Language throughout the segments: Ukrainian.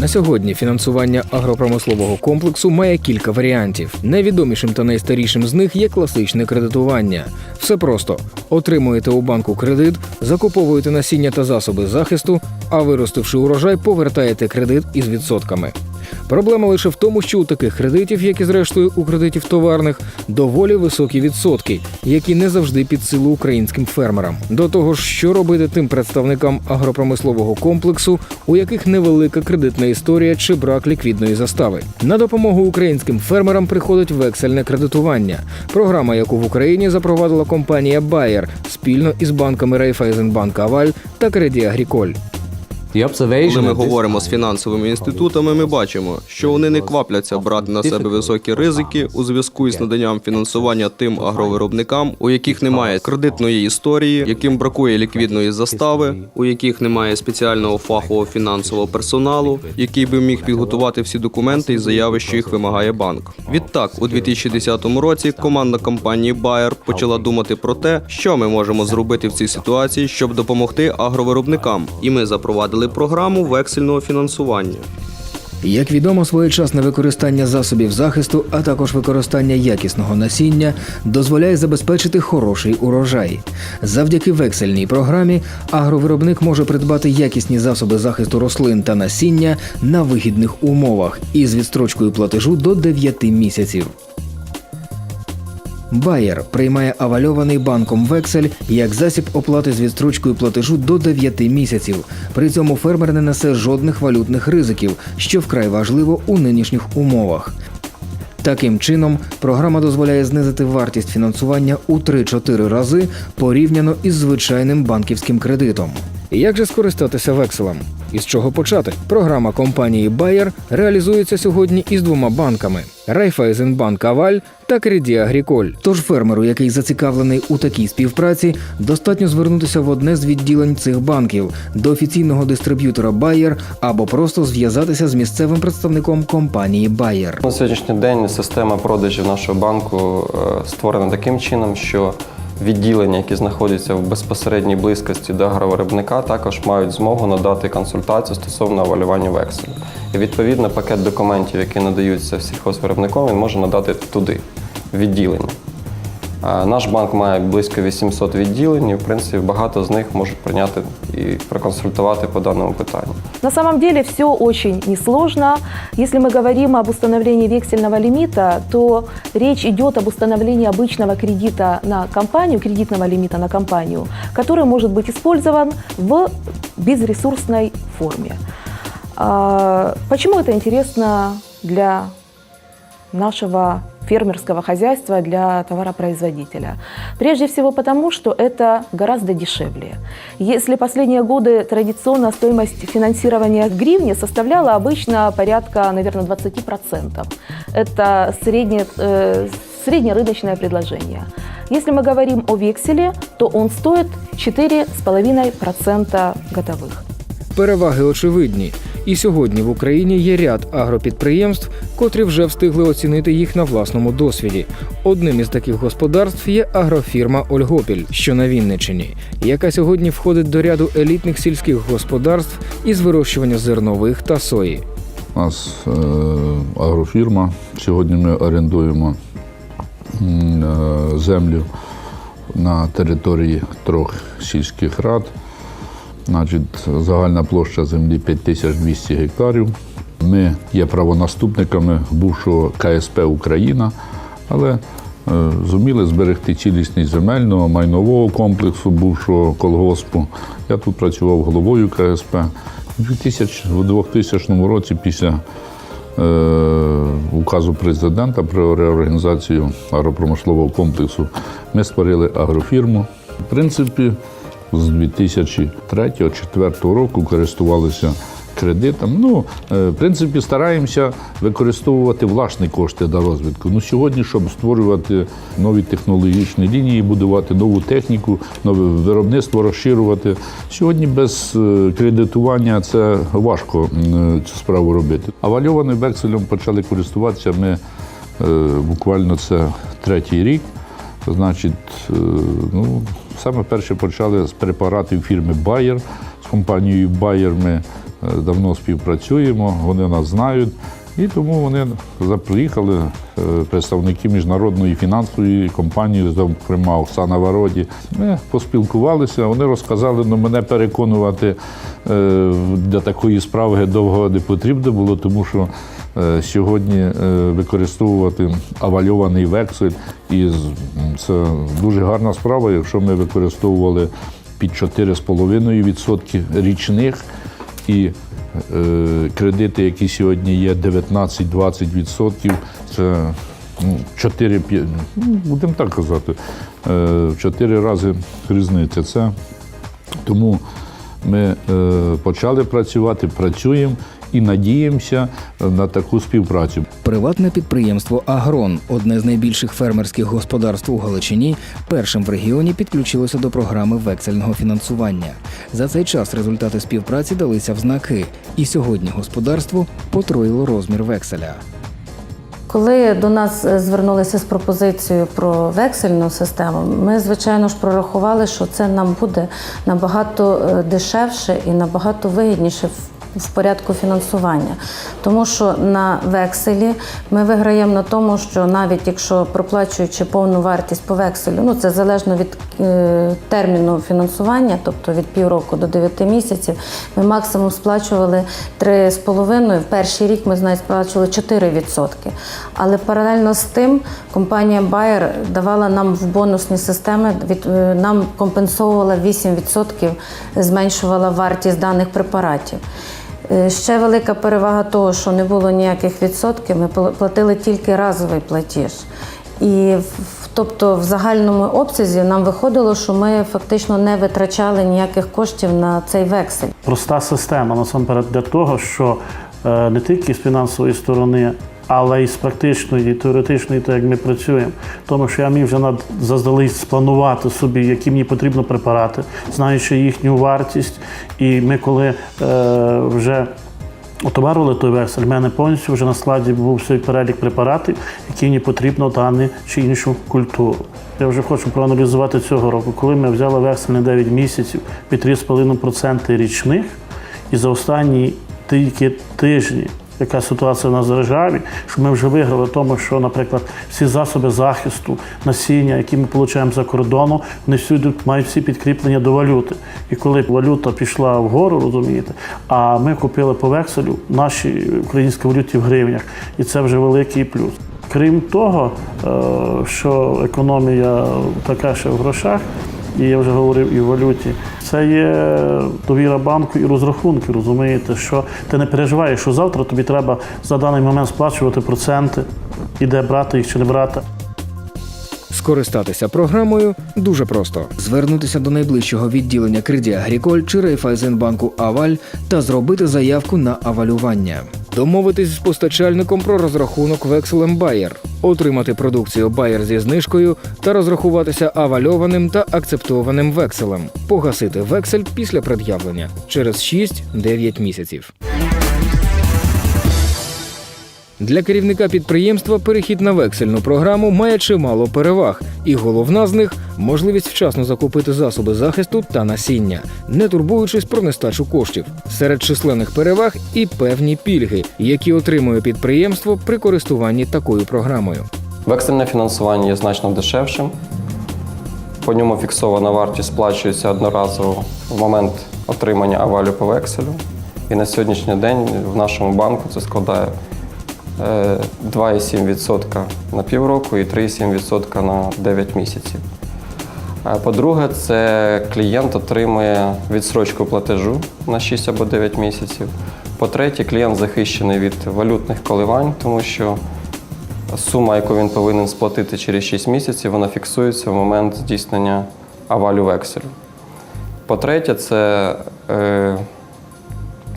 На сьогодні фінансування агропромислового комплексу має кілька варіантів. Найвідомішим та найстарішим з них є класичне кредитування. Все просто отримуєте у банку кредит, закуповуєте насіння та засоби захисту, а виростивши урожай, повертаєте кредит із відсотками. Проблема лише в тому, що у таких кредитів, як і зрештою у кредитів товарних, доволі високі відсотки, які не завжди під силу українським фермерам. До того ж, що робити тим представникам агропромислового комплексу, у яких невелика кредитна історія чи брак ліквідної застави. На допомогу українським фермерам приходить вексельне кредитування, програма, яку в Україні запровадила компанія Bayer спільно із банками Райфайзенбанк Аваль та observation Коли ми говоримо з фінансовими інститутами, ми бачимо, що вони не квапляться брати на себе високі ризики у зв'язку із наданням фінансування тим агровиробникам, у яких немає кредитної історії, яким бракує ліквідної застави, у яких немає спеціального фахового фінансового персоналу, який би міг підготувати всі документи і заяви, що їх вимагає банк. Відтак, у 2010 році команда компанії Bayer почала думати про те, що ми можемо зробити в цій ситуації, щоб допомогти агровиробникам, і ми запровадили програму вексельного фінансування. Як відомо, своєчасне використання засобів захисту, а також використання якісного насіння дозволяє забезпечити хороший урожай. Завдяки вексельній програмі агровиробник може придбати якісні засоби захисту рослин та насіння на вигідних умовах із відстрочкою платежу до 9 місяців. Bayer приймає авальований банком вексель як засіб оплати з відстрочкою платежу до 9 місяців. При цьому фермер не несе жодних валютних ризиків, що вкрай важливо у нинішніх умовах. Таким чином, програма дозволяє знизити вартість фінансування у 3-4 рази порівняно із звичайним банківським кредитом. Як же скористатися векселем? Із чого почати? Програма компанії Bayer реалізується сьогодні із двома банками: Райфайзенбанк Аваль та Credit Agricole. Тож фермеру, який зацікавлений у такій співпраці, достатньо звернутися в одне з відділень цих банків до офіційного дистриб'ютора Bayer або просто зв'язатися з місцевим представником компанії Bayer. На сьогоднішній день система продажів нашого банку е, створена таким чином, що відділення, які знаходяться в безпосередній близькості до агровиробника, також мають змогу надати консультацію стосовно авалювання векселю. І відповідно пакет документів, які надаються сільхозвиробником, він може надати туди, відділення. А Наш банк має близько 800 відділень, і в принципі багато з них можуть прийняти і проконсультувати по даному питанню. На самом деле все очень несложно. Если мы говорим об установлении вексельного лимита, то речь идет об установлении обычного кредита на компанию, кредитного лимита на компанию, который может быть использован в безресурсной форме. А, Почему это интересно для нашего фермерского хозяйства для товаропроизводителя. Прежде всего потому, что это гораздо дешевле. Если последние годы традиционно стоимость финансирования гривне составляла обычно порядка, наверное, 20%. Это среднее, э, среднерыночное предложение. Если мы говорим о векселе, то он стоит 4,5% годовых. Переваги очевидні. І сьогодні в Україні є ряд агропідприємств, котрі вже встигли оцінити їх на власному досвіді. Одним із таких господарств є агрофірма Ольгопіль, що на Вінниччині, яка сьогодні входить до ряду елітних сільських господарств із вирощування зернових та сої. У нас е, агрофірма. Сьогодні ми орендуємо е, землю на території трьох сільських рад. Значить, загальна площа землі 5200 гектарів. Ми є правонаступниками бувшого КСП Україна, але е, зуміли зберегти цілісність земельного, майнового комплексу бувшого колгоспу. Я тут працював головою КСП. У 2000, у 2000 році, після е, указу президента про реорганізацію агропромислового комплексу, ми створили агрофірму. В принципі, з 2003-2004 року користувалися кредитом. Ну, е, в принципі, стараємося використовувати власні кошти для розвитку. Ну, сьогодні, щоб створювати нові технологічні лінії, будувати нову техніку, нове виробництво розширювати. Сьогодні без е, кредитування це важко цю справу робити. Авальованим векселем почали користуватися ми е, буквально це третій рік. Значить, е, ну, саме перше почали з препаратів фірми Bayer. З компанією Bayer ми е, давно співпрацюємо, вони нас знають. І тому вони приїхали е, представники міжнародної фінансової компанії, зокрема Оксана Вароді. Ми поспілкувалися, вони розказали, ну мене переконувати е, для такої справи довго не потрібно було, тому що сьогодні е, використовувати авальований вексель, і це дуже гарна справа, якщо ми використовували під 4,5% річних. І е, кредити, які сьогодні є 19-20%, це ну, 4 5 ну, будемо так казати, е, в 4 рази різниця. Це тому ми е, почали працювати, працюємо і надіємося на таку співпрацю. Приватне підприємство Агрон, одне з найбільших фермерських господарств у Галичині, першим в регіоні підключилося до програми вексельного фінансування. За цей час результати співпраці далися в знаки, і сьогодні господарство потроїло розмір векселя. Коли до нас е, звернулися з пропозицією про вексельну систему, ми звичайно ж прорахували, що це нам буде набагато е, дешевше і набагато вигідніше в порядку фінансування, тому що на векселі ми виграємо на тому, що навіть якщо проплачуючи повну вартість по векселю, ну це залежно від е, терміну фінансування, тобто від півроку до 9 місяців, ми максимум сплачували 3,5%, в перший рік ми навіть сплачували 4%. Але паралельно з тим компанія Bayer давала нам в бонусні системи, від, е, нам компенсовувала 8%, зменшувала вартість даних препаратів. Е, Ще велика перевага того, що не було ніяких відсотків, ми пла- платили тільки разовий платіж. І тобто в загальному обсязі нам виходило, що ми фактично не витрачали ніяких коштів на цей вексель. проста система насамперед для того, що е, не тільки з фінансової сторони, але й з практичної, і теоретичної, так як ми працюємо. Тому що я міг вже над заздалегідь спланувати собі, які мені потрібно препарати, знаючи їхню вартість. І ми, коли е, вже отоварили той вексель, в мене повністю вже на складі був всій перелік препаратів, які мені потрібно дану чи іншу культуру. Я вже хочу проаналізувати цього року, коли ми взяли вексель на 9 місяців під 3,5% річних, і за останні тільки тижні, яка ситуація в нас в державі, що ми вже виграли в тому, що, наприклад, всі засоби захисту, насіння, які ми отримуємо за кордону, вони всюди мають всі підкріплення до валюти. І коли валюта пішла вгору, розумієте, а ми купили по векселю наші українські валюті в гривнях, і це вже великий плюс. Крім того, е, що економія така ще в грошах, і я вже говорив і в валюті. Це є довіра банку і розрахунки, розумієте, що ти не переживаєш, що завтра тобі треба за даний момент сплачувати проценти, і де брати їх чи не брати. Скористатися програмою дуже просто: звернутися до найближчого відділення Креді Агріколь чи Райфайзенбанку Аваль та зробити заявку на авалювання. Домовитись з постачальником про розрахунок векселем Bayer, отримати продукцію Bayer зі знижкою та розрахуватися авальованим та акцептованим векселем, погасити вексель після пред'явлення через 6-9 місяців. Для керівника підприємства перехід на вексельну програму має чимало переваг, і головна з них можливість вчасно закупити засоби захисту та насіння, не турбуючись про нестачу коштів. Серед численних переваг і певні пільги, які отримує підприємство при користуванні такою програмою. Вексельне фінансування є значно дешевшим. По ньому фіксована вартість сплачується одноразово в момент отримання авалю по векселю. І на сьогоднішній день в нашому банку це складає 2,7% на півроку і 3,7% на 9 місяців. Е, По-друге, це клієнт отримує відсрочку платежу на 6 або 9 місяців. По-третє, клієнт захищений від валютних коливань, тому що сума, яку він повинен сплатити через 6 місяців, вона фіксується в момент здійснення авалю векселю. По-третє, це е,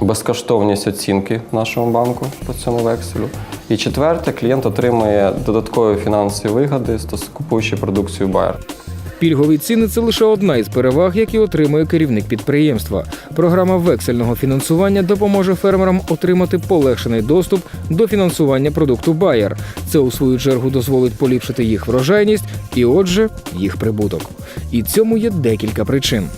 безкоштовність оцінки нашому банку по цьому векселю. І четверте, клієнт отримує додаткові фінансові вигоди, купуючи продукцію Bayer. Пільгові ціни це лише одна із переваг, які отримує керівник підприємства. Програма вексельного фінансування допоможе фермерам отримати полегшений доступ до фінансування продукту Bayer. Це у свою чергу дозволить поліпшити їх врожайність і, отже, їх прибуток. І цьому є декілька причин.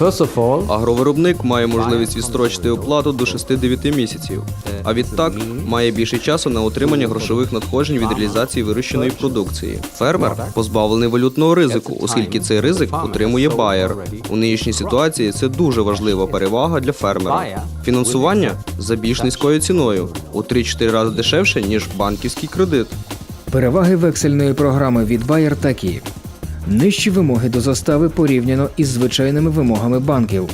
First of all, Агровиробник має можливість відстрочити оплату до 6-9 місяців, а відтак має більше часу на отримання грошових надходжень від реалізації вирощеної продукції. Фермер позбавлений валютного ризику, оскільки цей ризик отримує байер. У нинішній ситуації це дуже важлива перевага для фермера. Фінансування за більш низькою ціною у 3-4 рази дешевше ніж банківський кредит. Переваги вексельної програми від Bayer такі: нижчі вимоги до застави порівняно із звичайними вимогами банків,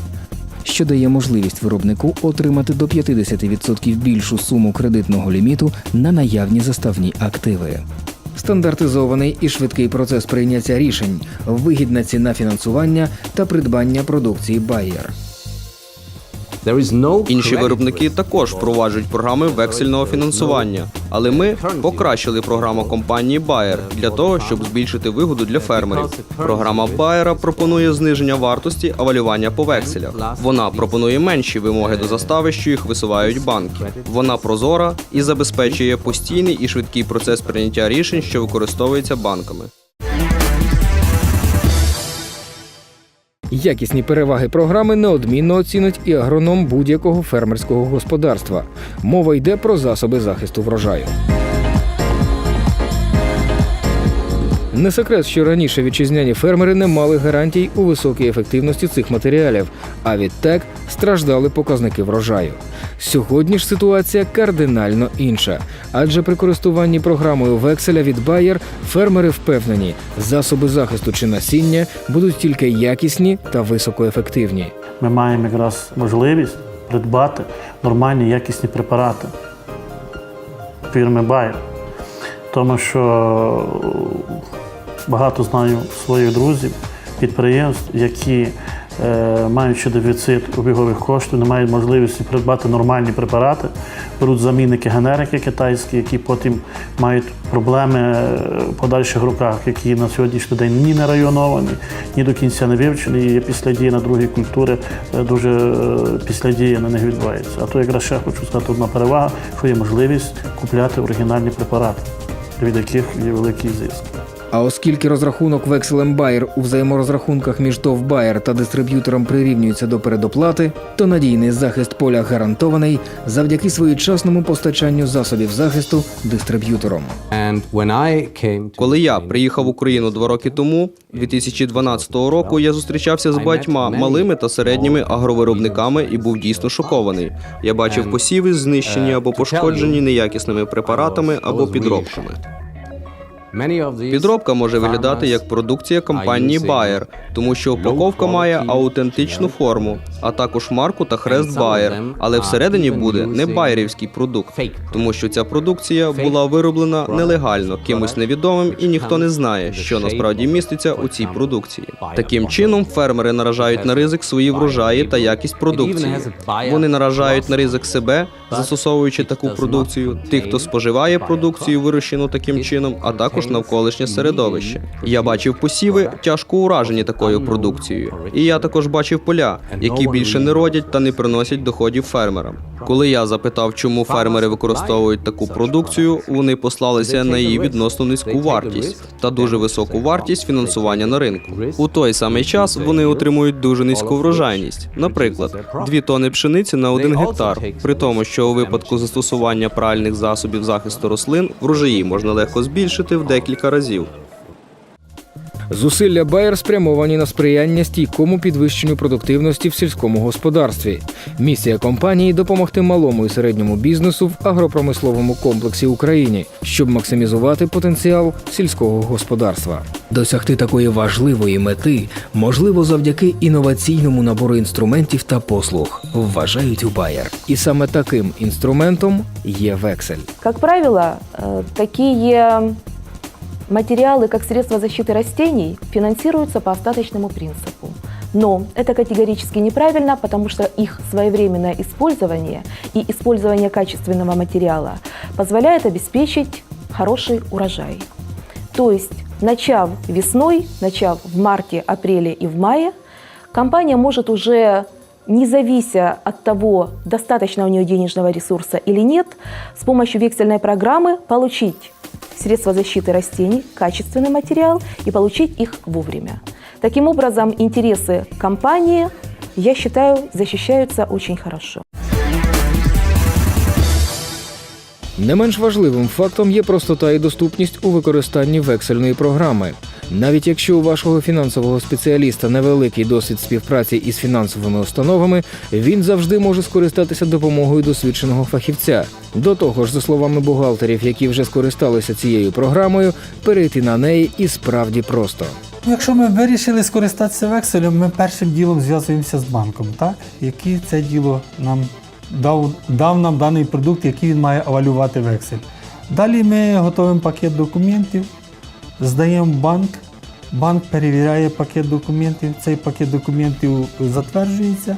що дає можливість виробнику отримати до 50% більшу суму кредитного ліміту на наявні заставні активи. Стандартизований і швидкий процес прийняття рішень, вигідна ціна фінансування та придбання продукції Bayer. Інші виробники також впроваджують програми вексельного фінансування, але ми покращили програму компанії Bayer для того, щоб збільшити вигоду для фермерів. Програма Bayer пропонує зниження вартості авалювання по векселях. Вона пропонує менші вимоги до застави, що їх висувають банки. Вона прозора і забезпечує постійний і швидкий процес прийняття рішень, що використовується банками. Якісні переваги програми неодмінно оцінить і агроном будь-якого фермерського господарства. Мова йде про засоби захисту врожаю. Не секрет, що раніше вітчизняні фермери не мали гарантій у високій ефективності цих матеріалів, а відтак страждали показники врожаю. Сьогодні ж ситуація кардинально інша, адже при користуванні програмою векселя від Bayer фермери впевнені, засоби захисту чи насіння будуть тільки якісні та високоефективні. Ми маємо якраз можливість придбати нормальні якісні препарати фірми Bayer. Тому що багато знаю своїх друзів, підприємств, які, е, маючи дефіцит обігових коштів, не мають можливості придбати нормальні препарати, беруть замінники генерики китайські, які потім мають проблеми е, в подальших роках, які на сьогоднішній день ні не районовані, ні до кінця не вивчені, і після дії на другі культури е, дуже після на них відбувається. А то якраз ще хочу сказати одна перевага, що є можливість купляти оригінальні препарати, від яких є великий зиск. А оскільки розрахунок векселем Bayer у взаєморозрахунках між ТОВ Bayer та дистриб'ютором прирівнюється до передоплати, то надійний захист поля гарантований завдяки своєчасному постачанню засобів захисту дистриб'ютором. Коли я приїхав в Україну два роки тому, 2012 року, я зустрічався з багатьма малими та середніми агровиробниками і був дійсно шокований. Я бачив посіви, знищені або пошкоджені неякісними препаратами або підробками. Підробка може виглядати як продукція компанії Bayer, тому що упаковка має аутентичну форму, а також марку та хрест them але всередині буде не байерівський продукт, тому що ця продукція була вироблена нелегально, кимось невідомим, і ніхто не знає, що насправді міститься у цій продукції. Таким чином, фермери наражають на ризик свої врожаї та якість продукції. Вони наражають на ризик себе, застосовуючи таку продукцію, тих, хто споживає продукцію, вирощену таким чином, а також навколишнє середовище. Я бачив посіви, тяжко уражені такою продукцією. І я також бачив поля, які більше не родять та не приносять доходів фермерам. Коли я запитав, чому фермери використовують таку продукцію, вони послалися на її відносно низьку вартість та дуже високу вартість фінансування на ринку. У той самий час вони отримують дуже низьку врожайність. Наприклад, дві тони пшениці на один гектар. При тому, що у випадку застосування правильних засобів захисту рослин врожаї можна легко збільшити в декілька разів. Зусилля Bayer спрямовані на сприяння стійкому підвищенню продуктивності в сільському господарстві. Місія компанії допомогти малому і середньому бізнесу в агропромисловому комплексі України, щоб максимізувати потенціал сільського господарства. Досягти такої важливої мети можливо завдяки інноваційному набору інструментів та послуг, вважають у Bayer. І саме таким інструментом є вексель. Как правило, э, такие материалы, как средства защиты растений, финансируются по остаточному принципу. Но это категорически неправильно, потому что их своевременное использование и использование качественного материала позволяет обеспечить хороший урожай. То есть, начав весной, начав в марте, апреле и в мае, компания может уже не завися от того, достаточно у нее денежного ресурса или нет, с помощью вексельной программы получить средства защиты растений, качественный материал и получить их вовремя. Таким образом, интересы компании я считаю, защищаются очень хорошо. Не менш важливим фактом є простота і доступність у використанні вексельної програми. Навіть якщо у вашого фінансового спеціаліста невеликий досвід співпраці із фінансовими установами, він завжди може скористатися допомогою досвідченого фахівця. До того ж, за словами бухгалтерів, які вже скористалися цією програмою, перейти на неї і справді просто. Ну, Якщо ми вирішили скористатися векселем, ми першим ділом зв'язуємося з банком, так? який це діло нам дав, дав нам даний продукт, який він має авалювати вексель. Далі ми готуємо пакет документів, здаємо банк, банк перевіряє пакет документів, цей пакет документів затверджується.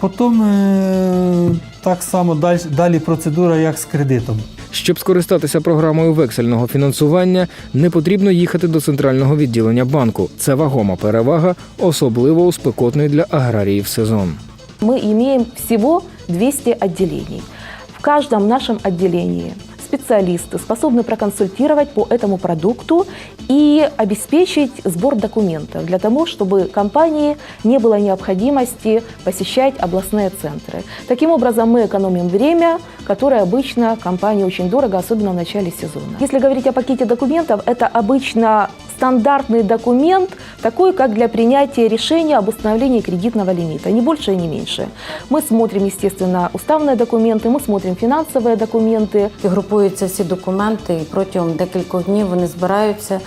Потім е, так само далі, далі процедура, як з кредитом. Щоб скористатися програмою вексельного фінансування, не потрібно їхати до центрального відділення банку. Це вагома перевага, особливо у спекотний для аграріїв сезон. Мы имеем всего 200 отделений. В каждом нашем отделении специалисты способны проконсультировать по этому продукту и обеспечить сбор документов для того, чтобы компании не было необходимости посещать областные центры. Таким образом, мы экономим время, которое обычно компании очень дорого, особенно в начале сезона. Если говорить о пакете документов, это обычно стандартный документ, такой, как для принятия решения об установлении кредитного лимита, не больше и не меньше. Мы смотрим, естественно, уставные документы, мы смотрим финансовые документы, І групуються всі документи, і протягом декількох днів вони збираються,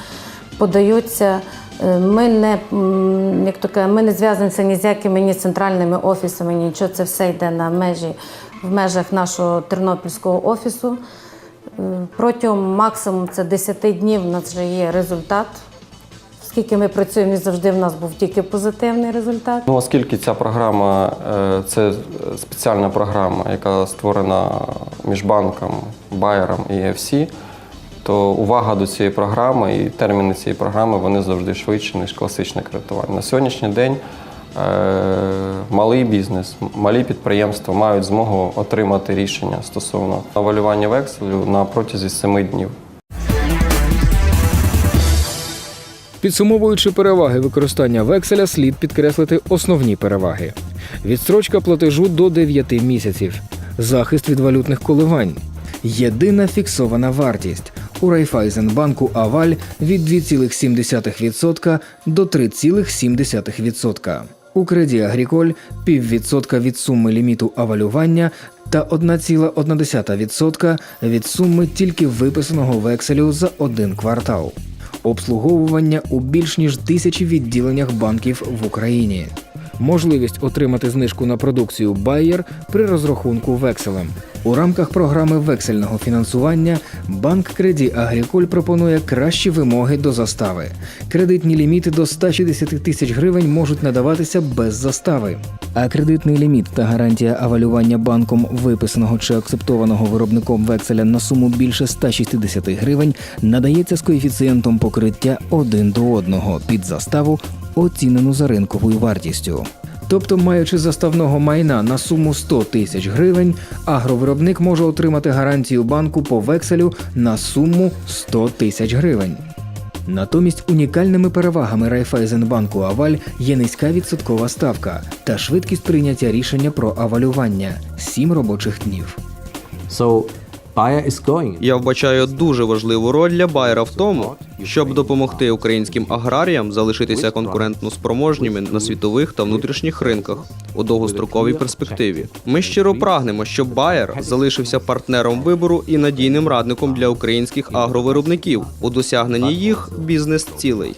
подаються. Е, Ми не, м, як то кажуть, ми не зв'язуємося ні з якими ні центральними офісами, ні нічого. Це все йде на межі в межах нашого тернопільського офісу. Протягом максимум це 10 днів у нас вже є результат. Скільки ми працюємо, не завжди в нас був тільки позитивний результат. Ну, оскільки ця програма е, це спеціальна програма, яка створена між банком, Байером і EFC, то увага до цієї програми і терміни цієї програми вони завжди швидші, ніж класичне кредитування. На сьогоднішній день малий бізнес, малі підприємства мають змогу отримати рішення стосовно авалювання векселю на протязі 7 днів. Підсумовуючи переваги використання векселя, слід підкреслити основні переваги: відстрочка платежу до 9 місяців, захист від валютних коливань, єдина фіксована вартість у Райфайзенбанку Аваль від 2,7% до 3,7%. У Креді Агріколь піввідсотка від суми ліміту авалювання та 1,1% від суми тільки виписаного векселю за один квартал обслуговування у більш ніж тисячі відділеннях банків в Україні. Можливість отримати знижку на продукцію Bayer при розрахунку векселем. У рамках програми вексельного фінансування банк Креді Агріколь пропонує кращі вимоги до застави. Кредитні ліміти до 160 тисяч гривень можуть надаватися без застави. А кредитний ліміт та гарантія авалювання банком виписаного чи акцептованого виробником векселя на суму більше 160 гривень надається з коефіцієнтом покриття 1 до 1 під заставу, оцінену за ринковою вартістю. Тобто, маючи заставного майна на суму 100 тисяч гривень, агровиробник може отримати гарантію банку по векселю на суму 100 тисяч гривень. Натомість унікальними перевагами Райфайзенбанку Аваль є низька відсоткова ставка та швидкість прийняття рішення про авалювання 7 робочих днів. So. Я вбачаю дуже важливу роль для Байера в тому, щоб допомогти українським аграріям залишитися конкурентно спроможніми на світових та внутрішніх ринках у довгостроковій перспективі. Ми щиро прагнемо, щоб Байер залишився партнером вибору і надійним радником для українських агровиробників у досягненні їх бізнес-цілей.